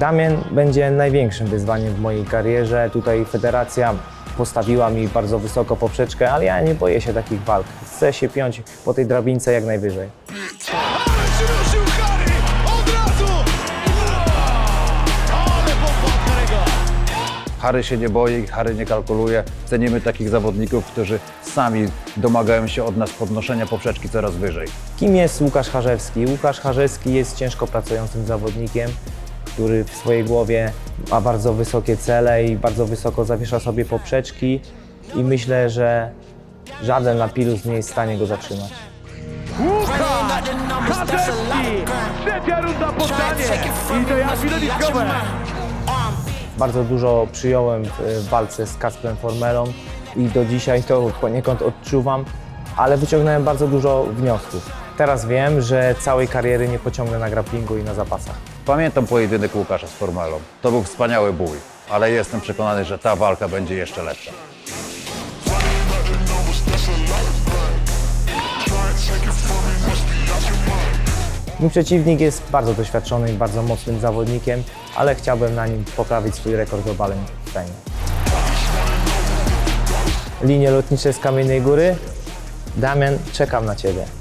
Damian będzie największym wyzwaniem w mojej karierze. Tutaj federacja postawiła mi bardzo wysoko poprzeczkę, ale ja nie boję się takich walk. Chcę się piąć po tej drabince jak najwyżej. Harry! Się nie boi, Harry nie kalkuluje. Cenimy takich zawodników, którzy sami domagają się od nas podnoszenia poprzeczki coraz wyżej. Kim jest Łukasz Charzewski? Łukasz Charzewski jest ciężko pracującym zawodnikiem, który w swojej głowie ma bardzo wysokie cele i bardzo wysoko zawiesza sobie poprzeczki i myślę, że żaden Lapilus nie jest w stanie go zatrzymać. Łukasz Kaczewski! Trzecia runda poddanie i to jak widowiskowe. Bardzo dużo przyjąłem w w walce z Kasprem Formelą i do dzisiaj to poniekąd odczuwam, ale wyciągnąłem bardzo dużo wniosków. Teraz wiem, że całej kariery nie pociągnę na grapplingu i na zapasach. Pamiętam pojedynek Łukasza z Formelą. To był wspaniały bój, ale jestem przekonany, że ta walka będzie jeszcze lepsza. Mój przeciwnik jest bardzo doświadczonym i bardzo mocnym zawodnikiem, ale chciałbym na nim poprawić swój rekord globalny w fejmie. Linie lotnicze z Kamiennej Góry. Damian, czekam na Ciebie.